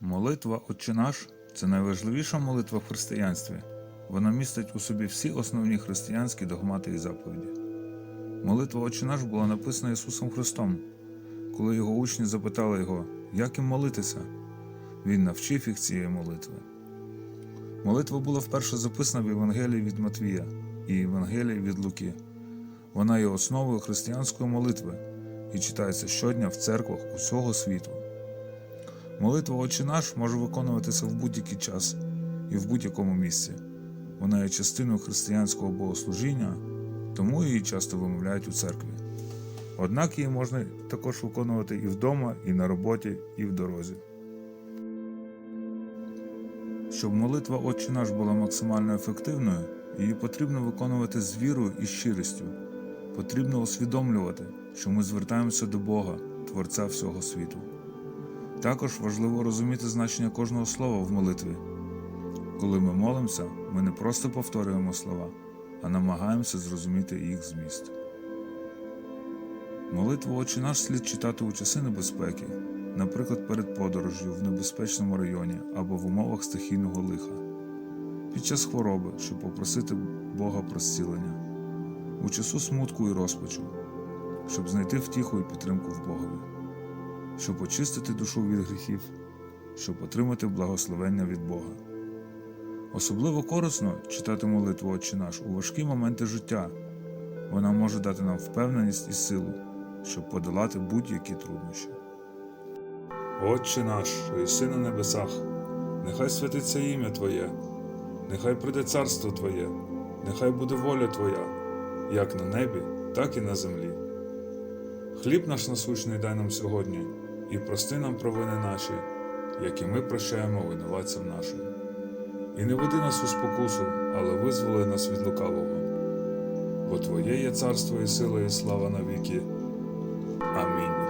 Молитва Отче наш це найважливіша молитва в християнстві. Вона містить у собі всі основні християнські догмати і заповіді. Молитва Отче наш була написана Ісусом Христом. Коли його учні запитали його, як їм молитися, Він навчив їх цієї молитви. Молитва була вперше записана в Євангелії від Матвія і Євангелії від Луки. Вона є основою християнської молитви і читається щодня в церквах усього світу. Молитва Отче наш може виконуватися в будь-який час і в будь-якому місці. Вона є частиною християнського богослужіння, тому її часто вимовляють у церкві. Однак її можна також виконувати і вдома, і на роботі, і в дорозі. Щоб молитва Отче наш була максимально ефективною, її потрібно виконувати з вірою і щирістю. Потрібно усвідомлювати, що ми звертаємося до Бога, Творця всього світу. Також важливо розуміти значення кожного слова в молитві. Коли ми молимося, ми не просто повторюємо слова, а намагаємося зрозуміти їх зміст. Молитву Отче наш слід читати у часи небезпеки, наприклад, перед подорожжю в небезпечному районі або в умовах стихійного лиха, під час хвороби, щоб попросити Бога про зцілення, у часу смутку і розпачу, щоб знайти втіху і підтримку в Богові, щоб очистити душу від гріхів, щоб отримати благословення від Бога. Особливо корисно читати молитву Отче наш у важкі моменти життя. Вона може дати нам впевненість і силу, щоб подолати будь-які труднощі. Отче наш, що єси на небесах, нехай святиться ім'я Твоє, нехай прийде царство Твоє, нехай буде воля Твоя, як на небі, так і на землі. Хліб наш насущний дай нам сьогодні, і прости нам провини наші, як і ми прощаємо винуватцям нашим. І не веди нас у спокусу, але визволи нас від лукавого. Бо Твоє є царство і сила, і слава навіки. Амінь.